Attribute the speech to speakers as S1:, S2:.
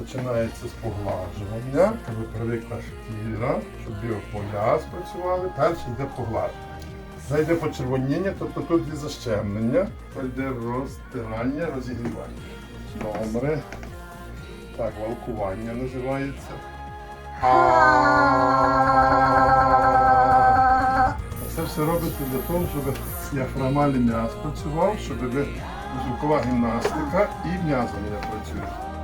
S1: починається з поглажування. Коли привикла шкіра, щоб біополя спрацювали, перше йде поглаження. Зайде почервоніння, тобто тут є защемлення, то йде розтирання, розігрівання. Добре. Так, валкування називається. Це все робиться для того, щоб діафрагмальний м'яз працював, щоб звукова гімнастика і м'язи не працюють.